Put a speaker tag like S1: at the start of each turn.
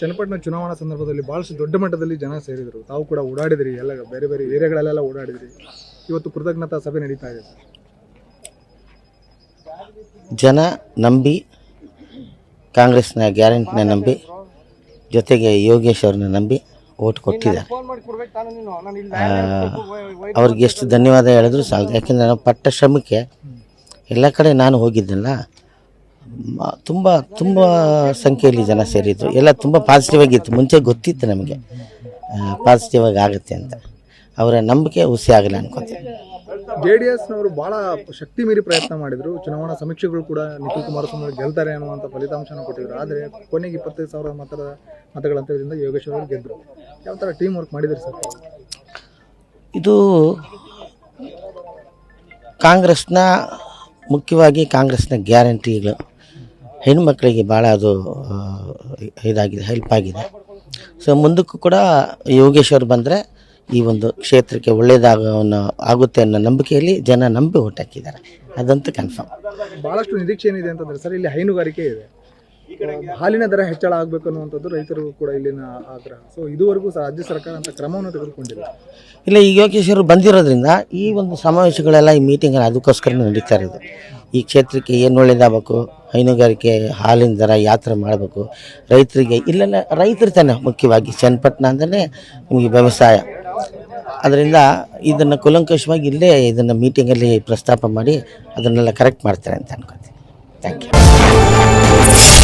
S1: ಚನ್ನಪಟ್ಟಣ ಚುನಾವಣಾ ಸಂದರ್ಭದಲ್ಲಿ ಭಾಳಷ್ಟು ದೊಡ್ಡ ಮಟ್ಟದಲ್ಲಿ ಜನ ಸೇರಿದರು. ತಾವು ಕೂಡ ಓಡಾಡಿದ್ರಿ ಎಲ್ಲ ಬೇರೆ ಬೇರೆ ಏರಿಯಾಗಳಲ್ಲೆಲ್ಲ ಓಡಾಡಿದ್ರಿ. ಇವತ್ತು ಕೃತಜ್ಞತಾ ಸಭೆ ನಡೀತಾ ಇದೆ ಸರ್.
S2: ಜನ ನಂಬಿ ಕಾಂಗ್ರೆಸ್ನ ಗ್ಯಾರಂಟಿನ ನಂಬಿ ಜೊತೆಗೆ ಯೋಗೇಶ್ ಅವ್ರನ್ನ ನಂಬಿ ಓಟ್ ಕೊಟ್ಟಿದ್ದಾರೆ. ಅವ್ರಿಗೆ ಎಷ್ಟು ಧನ್ಯವಾದ ಹೇಳಿದ್ರು ಸಾಲದು. ಯಾಕೆಂದ್ರೆ ನಾವು ಪಟ್ಟ ಶ್ರಮಕ್ಕೆ ಎಲ್ಲ ಕಡೆ ನಾನು ಹೋಗಿದ್ದೆನಲ್ಲ. ಮ- ತುಂಬ ತುಂಬ ಸಂಖ್ಯೆಯಲ್ಲಿ ಜನ ಸೇರಿದ್ರು. ಎಲ್ಲ ತುಂಬ ಪಾಸಿಟಿವ್ ಆಗಿತ್ತು. ಮುಂಚೆ ಗೊತ್ತಿತ್ತು ನಮಗೆ. ಪಾಸಿಟಿವ್ ಆಗಿ ಆಗುತ್ತೆ ಅಂತ. ಅವರ ನಂಬಿಕೆ ಹುಸಿ ಆಗಲ್ಲ ಅನ್ಕೋತೀನಿ.
S1: ಜೆ ಡಿ ಎಸ್ನವರು ಬಹಳ ಶಕ್ತಿ ಮೀರಿ ಪ್ರಯತ್ನ ಮಾಡಿದ್ರು. ಚುನಾವಣಾ ಸಮೀಕ್ಷೆಗಳು ಕೂಡ ನಿಖಿಲ್ ಕುಮಾರಸ್ವಾಮಿ ಗೆಲ್ತಾರೆ ಅನ್ನುವಂಥ ಫಲಿತಾಂಶನ ಕೊಟ್ಟಿದ್ರು. ಆದರೆ ಕೊನೆಗೆ ಇಪ್ಪತ್ತೈದು ಸಾವಿರ ಮತದ ಮತಗಳಂತರದಿಂದ ಯೋಗೇಶ್ ಅವರು ಗೆದ್ದರು ಯಾವ ಥರ ಟೀಮ್ ವರ್ಕ್ ಮಾಡಿದ್ರು ಸರ್?
S2: ಇದು ಕಾಂಗ್ರೆಸ್ನ ಮುಖ್ಯವಾಗಿ ಕಾಂಗ್ರೆಸ್ನ ಗ್ಯಾರಂಟಿಗಳು. ಹೆಣ್ಮಕ್ಳಿಗೆ ಭಾಳ ಅದು ಇದಾಗಿದೆ ಹೆಲ್ಪ್ ಆಗಿದೆ. ಸೊ ಮುಂದಕ್ಕೂ ಕೂಡ ಯೋಗೇಶ್ವರ್ ಬಂದರೆ ಈ ಒಂದು ಕ್ಷೇತ್ರಕ್ಕೆ ಒಳ್ಳೆಯದಾಗ ಆಗುತ್ತೆ ಅನ್ನೋ ನಂಬಿಕೆಯಲ್ಲಿ ಜನ ನಂಬಿ ಓಟ್ ಹಾಕಿದ್ದಾರೆ. ಅದಂತೂ ಕನ್ಫರ್ಮ್
S1: ಭಾಳಷ್ಟು ನಿರೀಕ್ಷೆ ಏನಿದೆ ಅಂತಂದ್ರೆ ಸರ್ ಇಲ್ಲಿ ಹೈನುಗಾರಿಕೆ ಇದೆ. ಹಾಲಿನ ದರ ಹೆಚ್ಚಳ ಆಗಬೇಕು ಅನ್ನುವಂಥದ್ದು ರೈತರು ಕೂಡ ಇಲ್ಲಿನ ಆಗ್ರಹ. ಸೊ ಇದುವರೆಗೂ ಸಹ ರಾಜ್ಯ ಸರ್ಕಾರ ಅಂತ ಕ್ರಮವನ್ನು ತೆಗೆದುಕೊಂಡಿಲ್ಲ.
S2: ಇಲ್ಲ ಈ ಯೋಗೇಶ್ವರು ಬಂದಿರೋದ್ರಿಂದ ಈ ಒಂದು ಸಮಾವೇಶಗಳೆಲ್ಲ ಈ ಮೀಟಿಂಗ್ ಅದಕ್ಕೋಸ್ಕರ ನಡೀತಾ ಇರೋದು. ಈ ಕ್ಷೇತ್ರಕ್ಕೆ ಏನು ಒಳ್ಳೇದಾಗಬೇಕು? ಹೈನುಗಾರಿಕೆ ಹಾಲಿನ ದರ ಯಾವ ಥರ ಮಾಡಬೇಕು. ರೈತರಿಗೆ ಇಲ್ಲೆಲ್ಲ ರೈತರು ತಾನೆ ಮುಖ್ಯವಾಗಿ ಚನ್ನಪಟ್ಟಣ ಅಂದರೆ ನಿಮಗೆ ವ್ಯವಸಾಯ. ಅದರಿಂದ ಇದನ್ನು ಕುಲಂಕಷವಾಗಿ ಇಲ್ಲೇ ಇದನ್ನು ಮೀಟಿಂಗಲ್ಲಿ ಪ್ರಸ್ತಾಪ ಮಾಡಿ ಅದನ್ನೆಲ್ಲ ಕರೆಕ್ಟ್ ಮಾಡ್ತಾರೆ ಅಂತ ಅನ್ಕೋತೀನಿ ಥ್ಯಾಂಕ್ ಯು